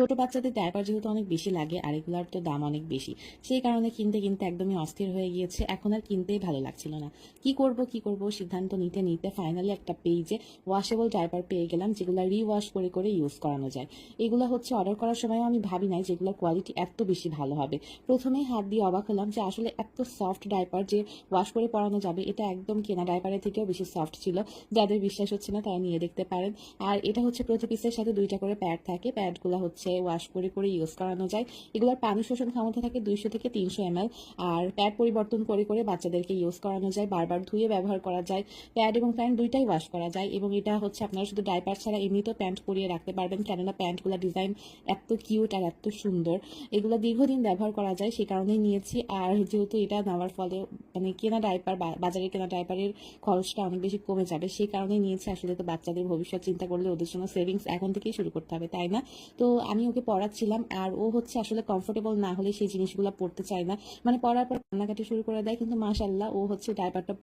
ছোট বাচ্চাদের ডায়পার যেহেতু অনেক বেশি লাগে আর এগুলোর তো দাম অনেক বেশি। সেই কারণে কিনতে কিনতে একদমই অস্থির হয়ে গিয়েছে। এখন আর কিনতেই ভালো লাগছিল না। কি করব কি করব? সিদ্ধান্ত নিতে নিতে ফাইনালি একটা পেজে ওয়াশেবল ডায়পার পেয়ে গেলাম, যেগুলো রিওয়াশ করে করে ইউজ করানো যায়। এগুলো হচ্ছে অর্ডার করার সময় আমি ভাবি নাই যেগুলোর কোয়ালিটি এত বেশি ভালো হবে। প্রথমেই হাত দিয়ে অবাক হলাম যে আসলে এত সফট ডায়পার যে ওয়াশ করে পরানো যাবে, এটা একদম কেনা ডায়পারের থেকেও বেশি সফট ছিল। যাদের বিশ্বাস হচ্ছে না তারা নিয়ে দেখতে পারেন। আর এটা হচ্ছে প্রতি পিসের সাথে দুইটা করে প্যাড থাকে। প্যাডগুলো হচ্ছে ওয়াশ করে করে ইউজ করানো যায়, এগুলোর পানি শোষণ ক্ষমতা থাকে দুইশো থেকে তিনশো এম আর প্যাড পরিবর্তন করে করে বাচ্চাদেরকে ইউজ করানো যায়, বারবার ধুয়ে ব্যবহার করা যায় প্যাড এবং প্যান্ট দুইটাই ওয়াশ করা যায়, এবং এটা হচ্ছে আপনারা শুধু ডাইপার ছাড়া এমনিতেও প্যান্ট পরিয়ে রাখতে পারবেন, কেননা প্যান্টগুলো ডিজাইন এত কিউট আর এত সুন্দর। এগুলো দীর্ঘদিন ব্যবহার করা যায়, সে কারণেই নিয়েছি, আর যেহেতু এটা নেওয়ার ফলে মানে কেনা ডাইপার বাজারে কেনা ডাইপারের খরচটা অনেক বেশি কমে যাবে সেই কারণেই নিয়েছি, আসলে তো বাচ্চাদের ভবিষ্যৎ চিন্তা করলে ওদের জন্য সেভিংস এখন থেকেই শুরু করতে হবে, তাই না? তো আমি ওকে পড়াচ্ছিলাম আর ও হচ্ছে আসলে কমফোর্টেবল না হলে সেই জিনিসগুলো পড়তে চায় না। মানে পড়ার পর কান্নাকাটি শুরু করে দেয়, কিন্তু মাশাল্লাহ ও হচ্ছে ডাইপারটা